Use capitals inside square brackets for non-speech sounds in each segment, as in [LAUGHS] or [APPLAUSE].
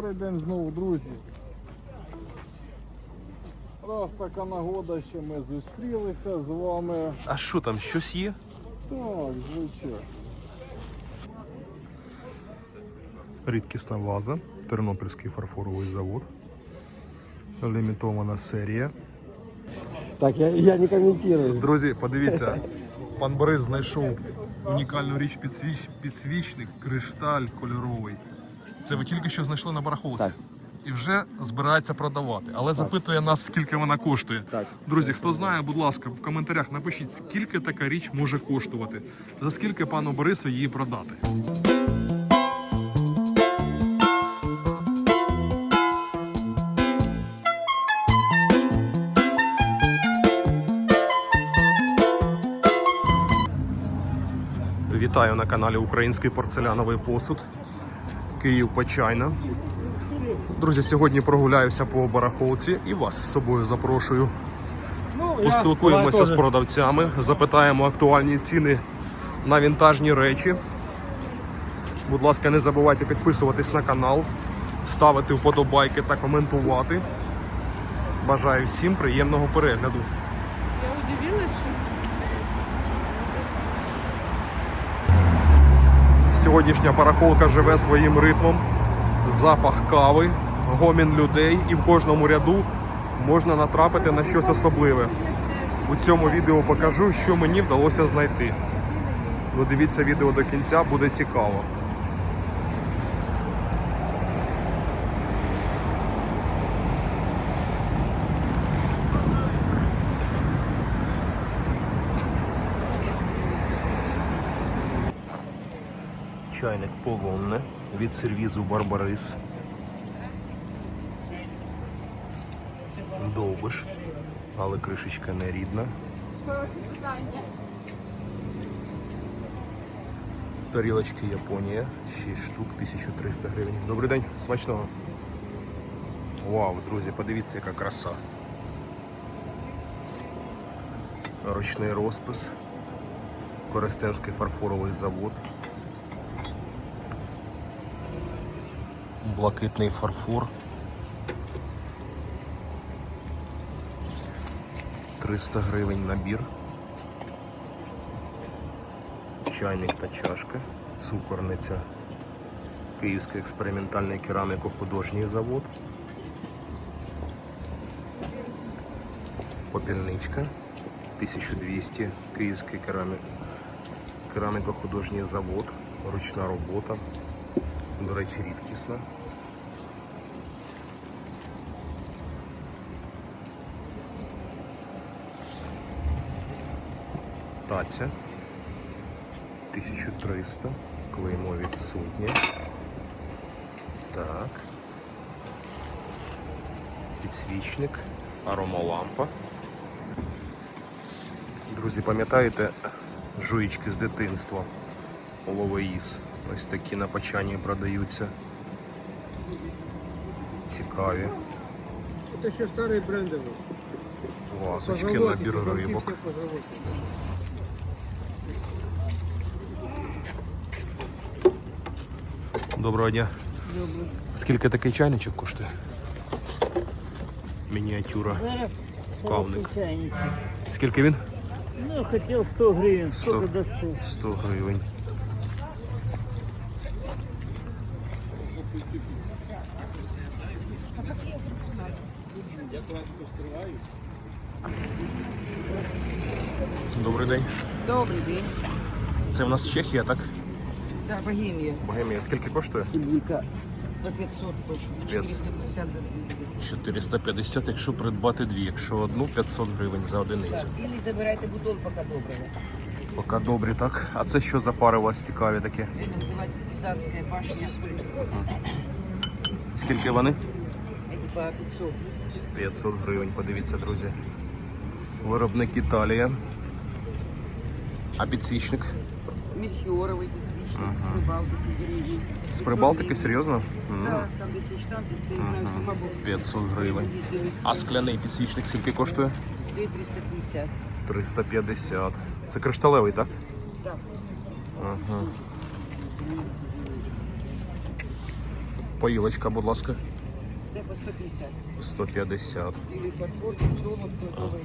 Добрий день знову, друзі. Раз така нагода, що ми зустрілися з вами. А що там, щось є? Так, звичайно. Рідкісна ваза, Тернопільський фарфоровий завод. Лімітована серія. Так, я, я не комментирую. Друзі, подивіться, пан Борис знайшов унікальну річ підсвіч... підсвічник, кришталь кольоровий. Це ви тільки що знайшли на барахолці. Так. І вже збирається продавати. Але запитує нас, скільки вона коштує. Так. Друзі, хто знає, будь ласка, в коментарях напишіть, скільки така річ може коштувати, за скільки пану Борису її продати. Вітаю на каналі Український порцеляновий посуд. Київ Почайна. Друзі, сьогодні прогуляюся по барахолці і вас з собою запрошую. Поспілкуємося з продавцями, запитаємо актуальні ціни на вінтажні речі. Будь ласка, не забувайте підписуватись на канал, ставити вподобайки та коментувати. Бажаю всім приємного перегляду. Я удивилась, що Сьогоднішня барахолка живе своїм ритмом. Запах кави, гомін людей, і в кожному ряду можна натрапити на щось особливе. У цьому відео покажу, що мені вдалося знайти. Додивіться відео до кінця, буде цікаво. Чайник полонне від сервізу Барбарис. Довбиш, але кришечка не рідна. Тарілочки Японія, 6 штук, 1300 гривень. Добрий день, смачного. Вау, друзі, подивіться, яка краса. Ручний розпис. Коростенський фарфоровий завод. Блакитний фарфор. 300 гривень набір. Чайник та чашка. Цукорниця. Київський експериментальний кераміко-художній завод. Попільничка. 1200. Київський керамі... кераміко-художній завод. Ручна робота. До речі, рідкісна. Таця 1300, клеймо відсутнє. Так. Підсвічник, аромалампа. Друзі, пам'ятаєте жуїчки з дитинства? Оловоїс. Ось такі на почанні продаються. Цікаві. Это еще старые бренды. Вазочки, набір рибок. Доброго дня. Скільки такий чайничок коштує? Мініатюра. Кавник. Скільки він? Ну, хотел 100 гривен, 100. сколько до 100? 100 гривень. Добрий день. добрий день. Це в нас Чехія, так? Да, Богемія. Богемія. Скільки коштує? Цибулька. По 500 точно. 450 за дві. 450, якщо придбати дві. Якщо одну 500 гривень за одиницю. Ілі забирайте бутон, поки доброго. Поки добрі, так. А це що за пари у вас цікаві такі? Це називається Пісацька башня. Скільки вони? Эти по 500. 500 гривень, подивіться, друзі. Виробник Італія. А підсвічник? Мельхіоровий підсвічник. З Прибалтики, з З Прибалтики, серйозно? Так, там 10 штампів, це я знаю, сама був. 500 гривень. Їздили. А скляний підсвічник скільки коштує? Це 350. 350. Це кришталевий, так? Так. Ага. Поїлочка, будь ласка. Це по 150. 150. Білий фарфор, золото, готовий.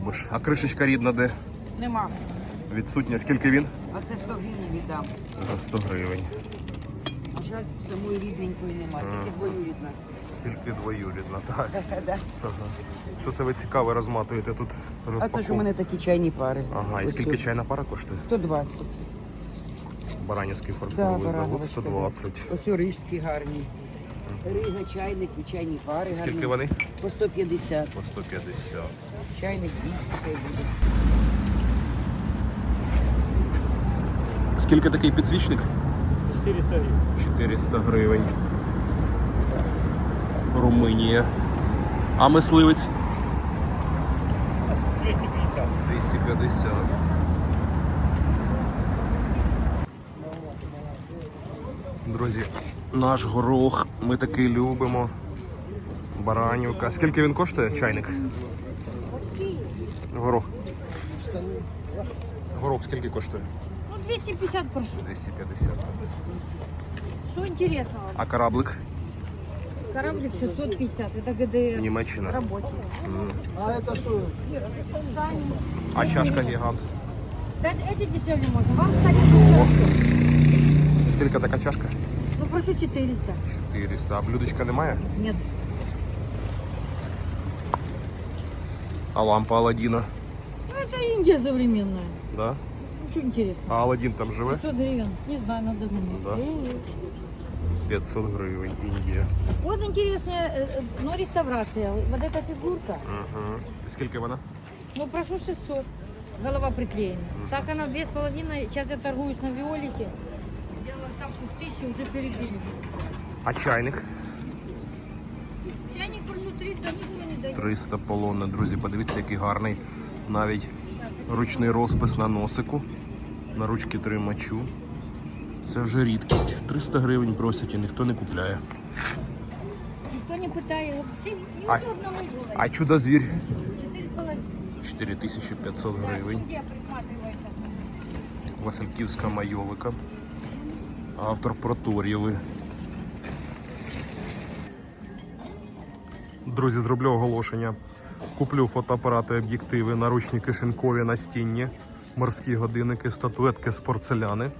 Довбиш. А кришечка рідна де? Нема. Відсутня. Скільки він? А це 100 гривень віддам. За 100 гривень. На жаль, самої рідненької нема, тільки двоюрідна. Тільки двоюрідна, так. [LAUGHS] Да. Що це ви цікаве розматуєте тут? А це ж у розпаковку? мене такі чайні пари. Ага, і Ось скільки тут. чайна пара коштує? 120. Баранівський Да, фарфоровий завод барановочка. 120. Ось рижські гарні. Рига, чайник і чайні пари гарні. Скільки вони? По 150. По 150. Чайник 200 хай буде. Скільки такий підсвічник? 400 гривен. 400 гривень. Румунія. А мисливець? 250. 250. Друзі, наш горох ми такий любимо. Баранівка. Скільки він коштує, чайник? Горох. Горох скільки коштує? Ну, 250 прошу. 250. Что интересного? А кораблик? Кораблик 650, это ГДР. Німеччина. Рабочий. А чашка гігант. Даже эти дешевле можно. Вам, кстати, дешевле. Скільки така чашка? Ну, прошу 400. 400. А блюдечка немає? Нет. А лампа Аладдіна? Ну, это Индия современная. Да? Ничего интересного. А Аладдін там живе? 500 гривен. Не знаю, надо заменить. Да. 500 гривень, Індія. Вот интересная, э, э, но реставрация. Вот эта фигурка, Угу. Скільки вона? ну, прошу 600. Голова приклеена. Так она две с половиной. Сейчас я торгуюсь на Виолете. Сделала ставку в тысячу, уже перебили. А чайник? Чайник прошу 300, никто не дает. 300 полонна, друзі. Подивіться, який гарний. Навіть ручний розпис на носику, на ручки тримачу. Це вже рідкість. 300 гривень просять і ніхто не купляє. Никто не пытается. Вот всем А- неудобно выигрывать. А чудо-звір? Четыре с половиной. 4500 гривень. Где присматривается? Васильківська майолика. Автор Протор'єви. Друзі, зроблю оголошення. Куплю фотоапарати, об'єктиви, наручні кишенькові настінні, морські годинники, статуетки з порцеляни,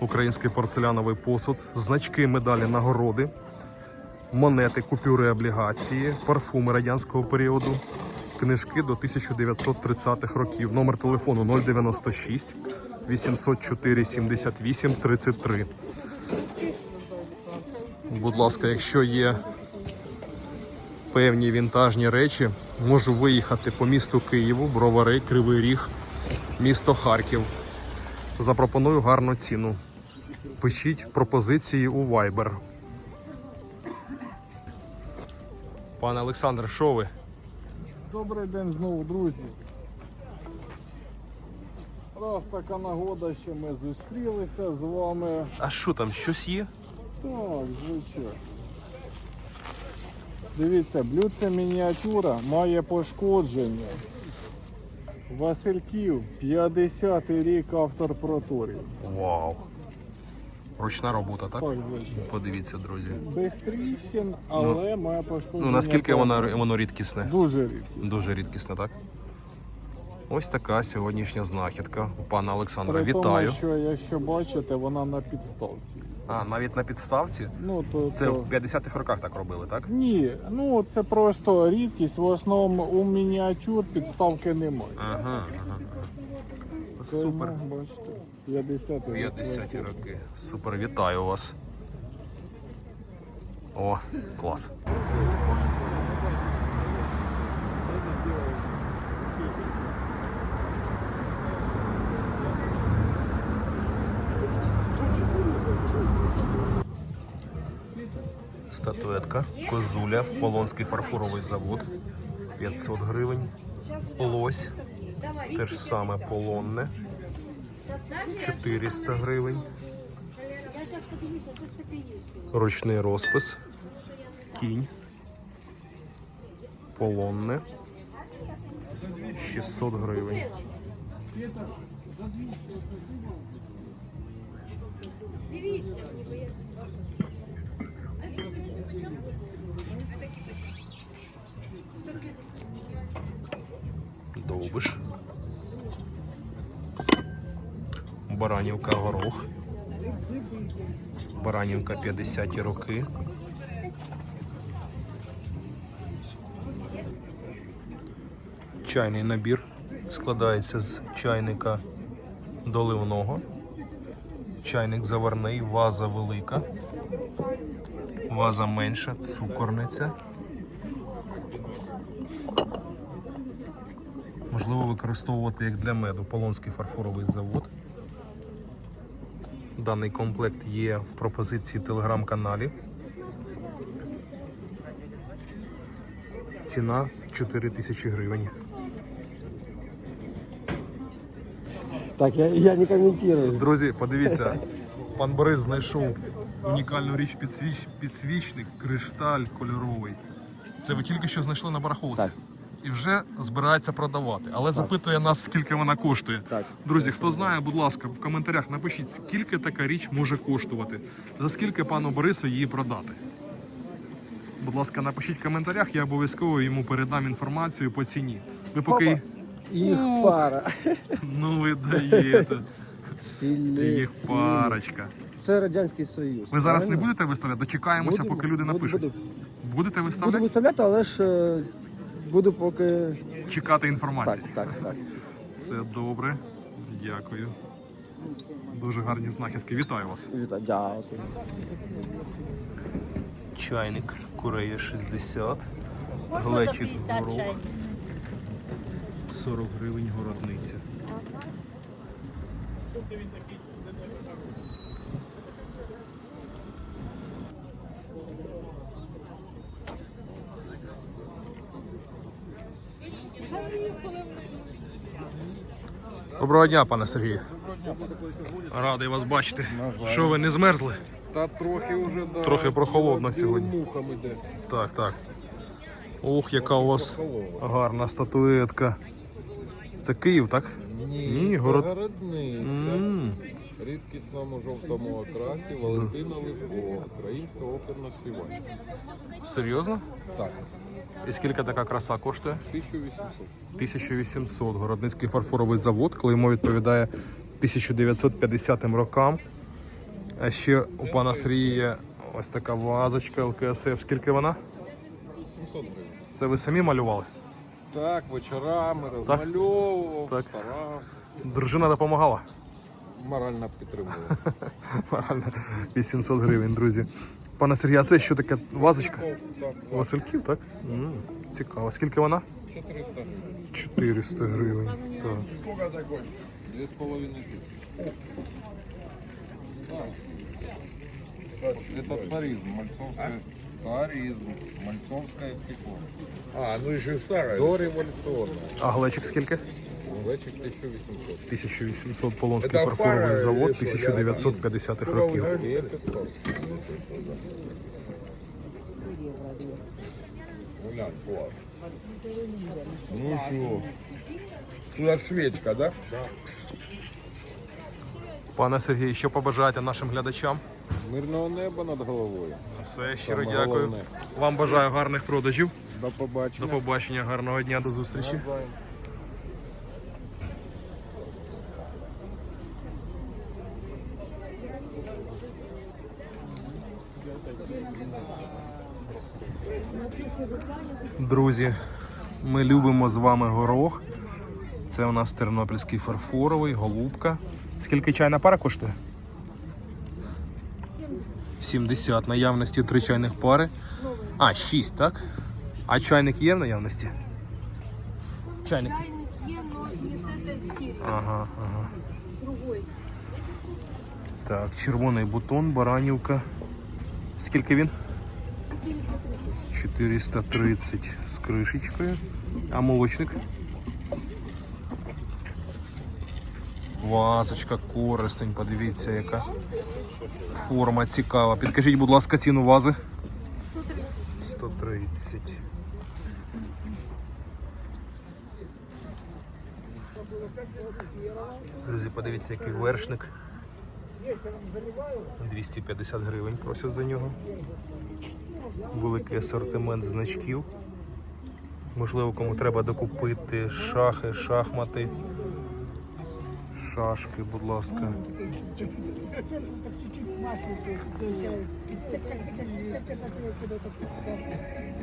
український порцеляновий посуд, значки, медалі, нагороди, монети, купюри, облігації, парфуми радянського періоду, книжки до 1930-х років. Номер телефону 096 804 78 33. Будь ласка, якщо є певні вінтажні речі, можу виїхати по місту Києву, Бровари, Кривий Ріг, місто Харків. Запропоную гарну ціну. Пишіть пропозиції у Viber. Пане Олександре, що ви? Добрий день знову, друзі. Раз така нагода, що ми зустрілися з вами. А що там, щось є? Так, звичайно. Дивіться, блюдце мініатюра має пошкодження. Васильків, 50-й рік автор проторів. Вау. Ручна робота, так? Так, звичайно. Подивіться, друзі. Без тріщин, але має пошкодження. Ну наскільки пластику. воно, воно рідкісне? Дуже рідко. Дуже рідкісне, так? Ось така сьогоднішня знахідка у пана Олександра. При Вітаю. тому, що якщо бачите, вона на підставці. А, навіть на підставці. Ну, то, Це то... в 50-х роках так робили, так? Ні, ну це просто рідкість. В основному у мініатюр підставки немає. Ага, ага. Супер. Бачите, 50 50-ті роки. Супер, вітаю вас. О, клас. Статуетка, козуля, Полонський фарфоровий завод. 500 гривень. Лось. Те ж саме полонне. 400 гривень. Ручний розпис. Кінь. Полонне. 600 гривень. Довбиш. Баранівка горох. Баранівка 50-ті роки. Чайний набір складається з чайника доливного, чайник заварний, ваза велика, ваза менша, цукорниця. Можливо використовувати як для меду Полонський фарфоровий завод. Даний комплект є в пропозиції телеграм-каналі. Ціна 4 тисячі гривень. Так, я, я не комментирую. Друзі, подивіться, пан Борис знайшов унікальну річ підсвіч... підсвічник, кришталь кольоровий. Це ви тільки що знайшли на барахолці. Так. І вже збирається продавати, але запитує нас, скільки вона коштує. Так. Друзі, хто знає, будь ласка, в коментарях напишіть, скільки така річ може коштувати, за скільки пану Борису її продати. Будь ласка, напишіть в коментарях, я обов'язково йому передам інформацію по ціні. Ви поки Их пара. ну ви даєте. Їх парочка. Це Радянський Союз. Ви зараз не правильно? будете виставляти? Дочекаємося, Буду, поки люди буду, напишуть. буду. Будете Буду виставляти? виставляти, але ж е, буду поки. Чекати Так, інформації. так, так. Все добре. Дякую. Дуже гарні знахідки. Вітаю вас. Вітаю, дякую. Чайник Курея 60. Глечик горох. 40 гривень городниця. Доброго дня, пане Сергію. Радий вас бачити. Що ви не змерзли? Та трохи вже да, Трохи прохолодно сьогодні. іде. Так, так. Ух, яка у вас гарна статуетка. Це Київ, так? Ні, Ні, це город- городниця. м В рідкісному жовтому окрасі Валентина Левко, українська оперна співачка. Серйозно? Так, І скільки така краса коштує? 1800. 1800. Городницький фарфоровий завод, коли йому відповідає 1950 рокам. А ще у пана Сергія є ось така вазочка ЛКСФ. Скільки вона? 700 гривень. Це ви самі малювали? Так, вечорами розмальовував, Так. старався. Дружина допомагала? Морально підтримував. [LAUGHS] Морально 800 гривень, друзі. Пане Сергія, а це що таке вазочка? Так, Васильків, так? М, Цікаво. Скільки вона? 400 гривень. 400 гривень. Так. Дві з половиною тисячі. Так. Это царизм, мальцовская царизм, мальцовское стекло. А, ну і ще старе. Дореволюционное. А глечик скільки? Вечик 1800. 1800 Полонський фарфоровий завод 1950-х років. И 500. Глянь, клас. Ну що? Тут свічка, да? Пане Сергій, що побажаєте нашим глядачам? Мирного неба над головою. Все, щиро Саме дякую. головне. Вам бажаю гарних продажів. До побачення. До побачення, гарного дня, до зустрічі. Навзаєм. Друзі, ми любимо з вами горох. Це у нас тернопільський фарфоровий, голубка. Скільки чайна пара коштує? 70. Наявності три чайних пари. А, 6, так? А чайник є в наявності? Чайник. Чайник є, но не з этой всі. Ага, ага. Другой. Так, червоний бутон, баранівка. Скільки він? 430 з кришечкою. А молочник? Вазочка, користень, подивіться, яка форма цікава. Підкажіть, будь ласка, ціну вази. 130. Друзі, подивіться, який вершник. 250 гривень просять за нього. Великий асортимент значків. Можливо, кому треба докупити шахи, шахмати. Шашки, будь ласка.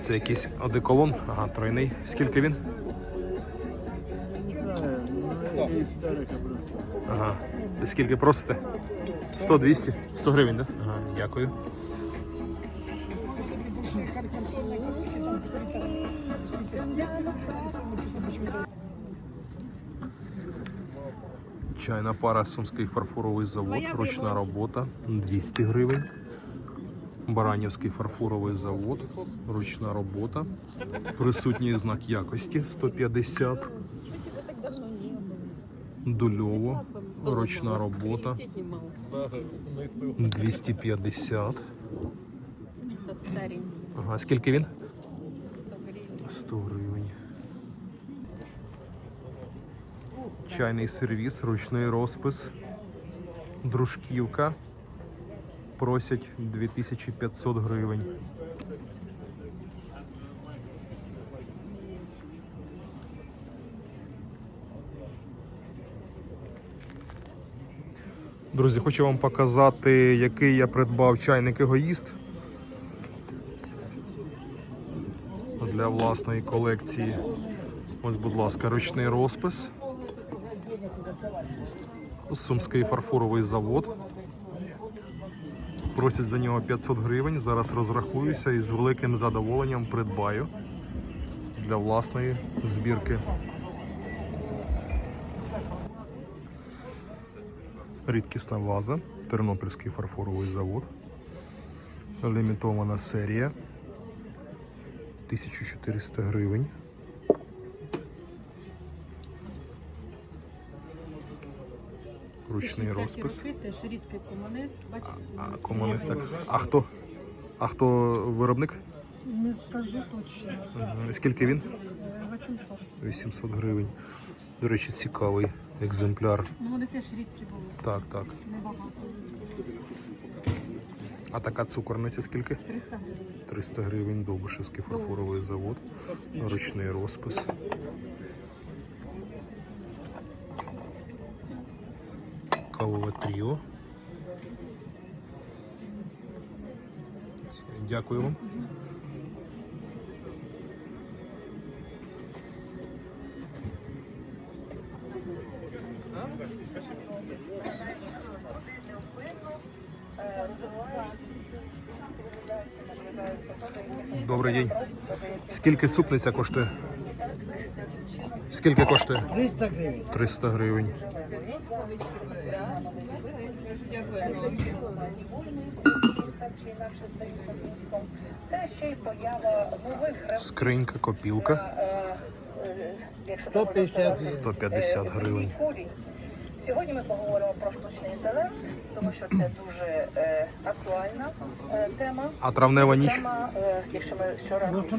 Це якийсь одеколон. Ага, тройний. Скільки він? Ага. Скільки просите? 100, 200? 100 гривень, так? Да? Ага, дякую. Чайна пара Сумський фарфоровий завод, ручна робота 200 гривень. Баранівський фарфоровий завод, ручна робота. Присутній знак якості 150. Дульово, ручна робота 250. Ага, скільки він? 100 гривень. Чайний сервіс, ручний розпис, дружківка. Просять 2500 гривень. Друзі, хочу вам показати, який я придбав чайник егоїст для власної колекції. Ось, будь ласка, ручний розпис. Сумський фарфоровий завод. Просять за нього 500 гривень. Зараз розрахуюся і з великим задоволенням придбаю для власної збірки. Рідкісна ваза, Тернопільський фарфоровий завод. Лімітована серія. 1400 гривень. Ручний розпис. теж рідкий команець, бачите, А, комунист, так. А хто? А хто виробник? не скажу точно. Мгм. Скільки він? Е, 800. 800 гривень. До речі, цікавий екземпляр. Ну вони теж рідкі були, Так, так. небагато. А така цукорниця скільки? 300 гривень. 300 гривень, Довбишевський фарфоровий завод, ручний розпис. Кавове. Дякую вам. Добрий день. Скільки супниця коштує? Скільки коштує? 300 гривень. 300 гривень. Скринька, копілка. 150 гривень. Сьогодні ми поговоримо про штучний інтелект, тому що це дуже е, актуальна е, тема. А травнева ніч? Тема, е, якщо ми щоразу що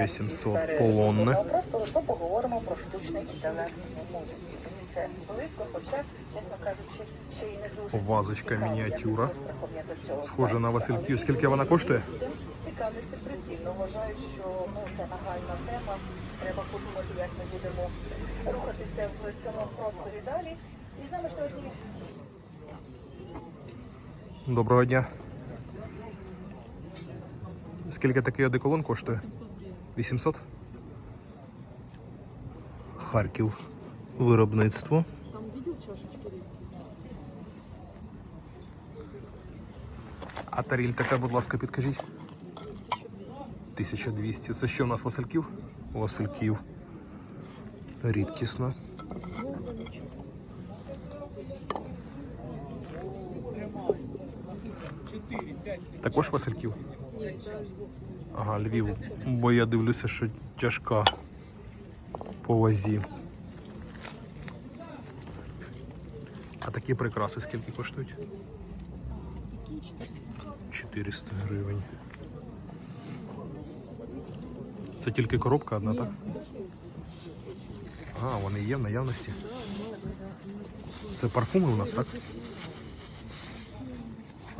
800 сфери полонне. Просто то поговоримо про штучний інтелект в музиці. Це близько, хоча, чесно кажучи, ще й не дуже Вазочка мініатюра. Схоже на Васильків. Скільки вона коштує? цим цікавляться прицільно. Вважаю, що ну, це нагальна тема. Треба подумати, як ми будемо рухатися в цьому просторі далі. І з нами сьогодні Доброго дня. Скільки такий одеколон коштує? 800? Харків. Виробництво. А таріль така, будь ласка, підкажіть. 1200. Це що у нас Васильків? Васильків. Рідкісно. Також Васильків? Ага, Львів. Бо я дивлюся, що тяжка по вазі. такі прикраси скільки коштують? Такі 400 400 гривень. Це тільки коробка одна, так? А, вони є в наявності. Це парфуми у нас, так?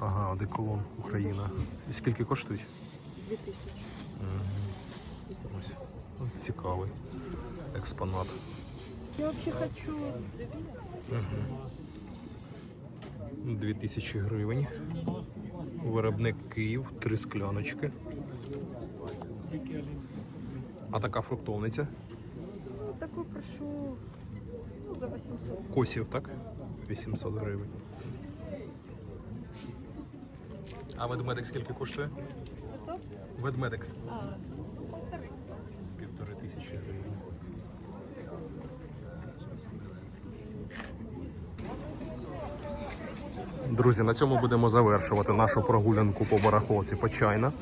Ага, одеколон Україна. І скільки коштують? Дві тисячі. Ну, цікавий експонат. Я взагалі хочу. Угу. 2000 гривень. Виробник Київ, три скляночки. А така фруктовниця. Таку прошу ну, за 800. Косів, так? 800 гривень. А ведмедик скільки коштує? Ведмедик. А. Друзі, на цьому будемо завершувати нашу прогулянку по барахолці Почайна.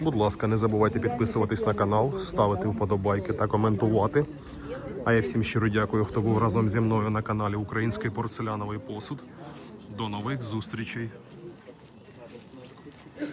Будь ласка, не забувайте підписуватись на канал, ставити вподобайки та коментувати. А я всім щиро дякую, хто був разом зі мною на каналі Український порцеляновий посуд. До нових зустрічей!